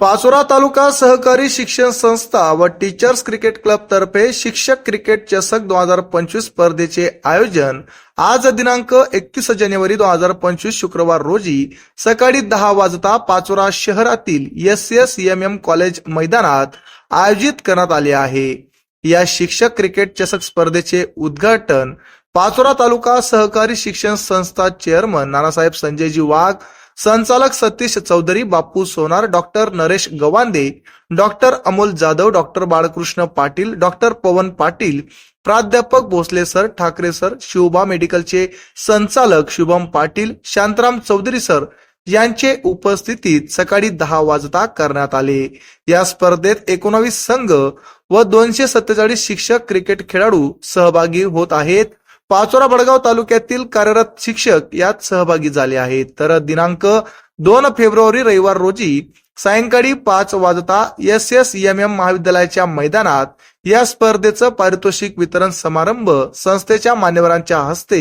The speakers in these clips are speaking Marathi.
पाचोरा तालुका सहकारी शिक्षण संस्था व टीचर्स क्रिकेट क्लब तर्फे शिक्षक क्रिकेट चषक दोन हजार पंचवीस स्पर्धेचे आयोजन आज दिनांक एकतीस जानेवारी दोन हजार पंचवीस शुक्रवार रोजी सकाळी दहा वाजता पाचोरा शहरातील S S M M college मैदानात आयोजित करण्यात आले आहे. या शिक्षक क्रिकेट चषक स्पर्धेचे उद्घाटन पाचोरा तालुका सहकारी शिक्षण संस्था चेअरमन नानासाहेब संजयजी वाघ संचालक Satish Chaudhari Bapu Sonar doctor Naresh Gawande doctor Amol Jadhav doctor Balkrishna Patil doctor Pavan Patil प्राध्यापक भोसले सर ठाकरे सर शिवबा मेडिकलचे संचालक शुभम पाटील शांतराम चौधरी सर यांचे उपस्थितीत सकाळी दहा वाजता करण्यात आले. या स्पर्धेत एकोणावीस संघ व दोनशे सत्तेचाळीस शिक्षक क्रिकेट खेळाडू सहभागी होत आहेत. पाचोरा बडगाव तालुक्यातील कार्यरत शिक्षक यात सहभागी झाले आहेत. तर दिनांक दोन फेब्रुवारी रविवार रोजी सायंकाळी पाच वाजता एस एस एम एम महाविद्यालयाच्या मैदानात या स्पर्धेचं पारितोषिक वितरण समारंभ संस्थेच्या मान्यवरांच्या हस्ते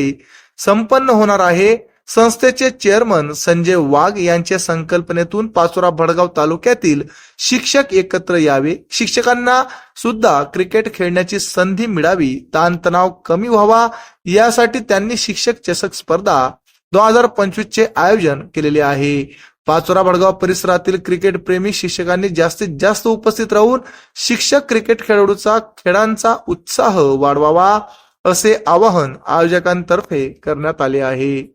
संपन्न होणार आहे. संस्थेचे चेअरमन संजय वाघ यांच्या संकल्पनेतून पाचोरा भडगाव तालुक्यातील शिक्षक एकत्र यावे. शिक्षकांना सुद्धा क्रिकेट खेळण्याची संधी मिळावी. ताणतणाव कमी व्हावा. यासाठी त्यांनी शिक्षक चषक स्पर्धा दोन हजार पंचवीस चे आयोजन केलेले आहे. पाचोरा भडगाव परिसरातील क्रिकेट प्रेमी शिक्षकांनी जास्तीत जास्त उपस्थित राहून शिक्षक क्रिकेट खेळाडूचा खेळांचा उत्साह वाढवावा असे आवाहन आयोजकांतर्फे करण्यात आले आहे.